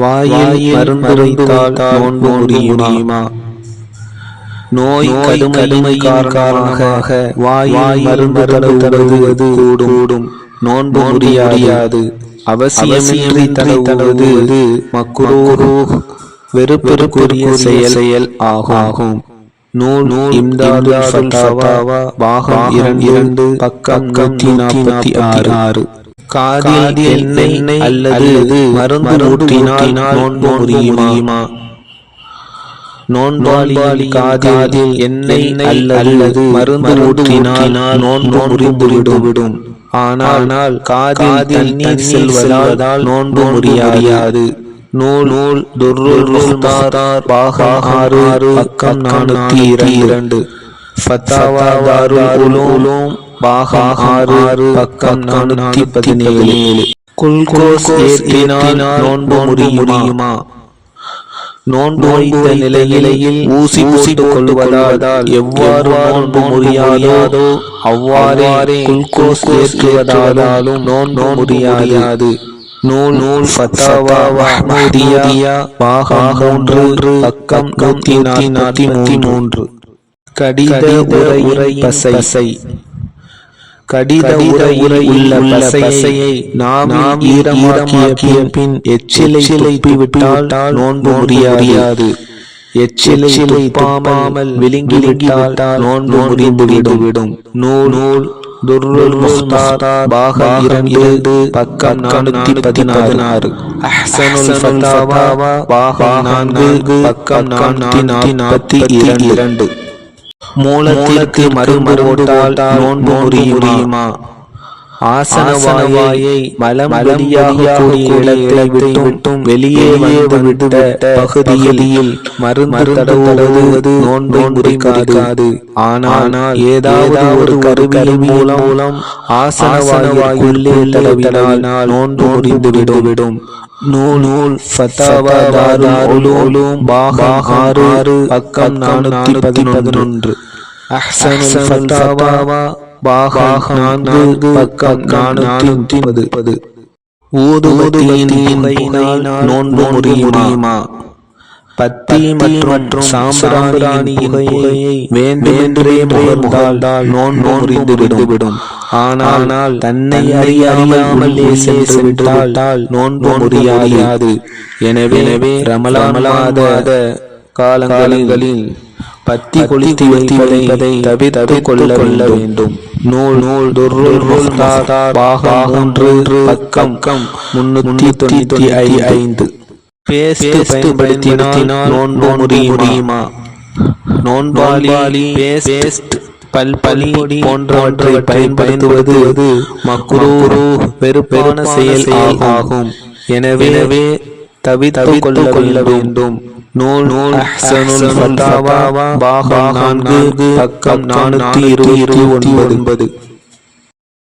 வாயில் மருந்து வைத்தால் நோன்பு முடியுமா? நோய் கடுமையின் காரணமாக வாயில் மருந்து தடவுவது கூடும். நோன்பு முடியாது. அவசியமின்றி தடவுவது மக்குரூ வெறுப்பெருக்குரிய செயல் செயல் ஆகும். நூல் நூல் இம்தாது பாகம் இரண்டு பக்கம் நூற்றி நாற்பத்தி ஆறு. ஆறு. காதில் எண்ணெய் அல்லது மருந்து ஊற்றினால் நோன்பு முடியுமா? நோன்பாளி காதில் எண்ணெய் அல்லது மருந்து ஊற்றினால் நோன்பு முறிந்து விடும் ஆனால் காதில் தண்ணீர் செல்வதால் நோன்பு முடியாது. நூல் நூல் ஆறு ஆறு பக்கம் நானூத்தி இரண்டு. ஃபத்தாவா தாருல் உலூம் பாகம் ஆறு ஆறு பக்கம் நானூத்தி பதினேழு. குல்கோஸ் ஏற்றினால் நோன்பு முடியுமா நோன்பு வைத்த நிலையில் ஊசி போட்டுக் கொள்வதால் எவ்வாறு நோன்பு முடியாதோ அவ்வாறே குல்கோஸ் ஏற்றுவதாலும் நோன்பு முடியாது நூல் நூல் ஃபத்தாவா மஹ்மூதியா பாகம் மூன்று பக்கம் நூத்தி நாற்பத்தி மூன்று. கடித உரை உரை பசை. கடித உரை உள்ள பசையை நாம் ஈரமாக்கிய பின் எச்சிலை துப்பி விட்டால் நோன்பு முடியாது. எச்சிலை துப்பாமல் விழுங்கி விட்டால் நோன்பு முடிந்து விடும் நூல் நூல் துர்ருல் முஸ்தார் பாகம் இரண்டு பக்கம் நானூத்தி பதினாறு. அஹ்சனுல் ஃபத்தாவா பாகம் நான்கு பக்கம் நானூத்தி நாற்பத்தி இரண்டு. மூலத்திற்கு மறுமரு போட்டால் நோன்பு முடியுமா ஆசனவாயை மலம் வெளியாக கூடிய இடத்தை விட்டும் வெளியே வந்து விட்ட பகுதியில் மருந்து தடவுவது நோன்பை முறிக்காது ஆனால் ஏதாவது ஒரு கருவியின் மூலம் மூலம் ஆசனவாயுள்ளே தடவினால் நோன்பு முறிந்து விடும் நூல் நூல் ஃபத்தாவா உலூம் பாகம் ஆறு பக்கம் நானூத்தி பதினொன்று. அஹ்சனுல் ஃபத்தாவா பாகம் நான்கு பக்கம் நானூத்தி முப்பது. ஊதுவதியின் புகையினால் நோன்பு முடியுமா? பத்தி மற்றும் சாம்பிராணி புகையை வேண்டுமென்றே முகர்ந்தால் நோன்பு முறிந்துவிடும். ஆனால் தன்னை அறியாமல் சென்று விட்டால் நோன்பு முடியாது. எனவே ரமலாமாத காலங்களில் பத்தி கொளுத்தி வைப்பதை தவிர்த்து கொள்ள வேண்டும். நூல் நூல் துர்ருல் பாகம் மூன்று பக்கம். முன்னூத்தி தொண்ணூத்தி ஐந்து. பேஸ்ட் பயன்படுத்தினால் நோன்பு முடியுமா? நோன்பாளி பேஸ்ட் பல்பலி போன்றவற்றை பயன்படுத்துவது மக்ரூரு வெறுப்பான செயல் ஆகும். எனவே தவித்து கொள்ள வேண்டும். நூல் நூல் அஹ்சனுல் ஃபத்தாவா பாகம் நான்கு பக்கம் நானூத்தி இருபத்தி ஒன்பது.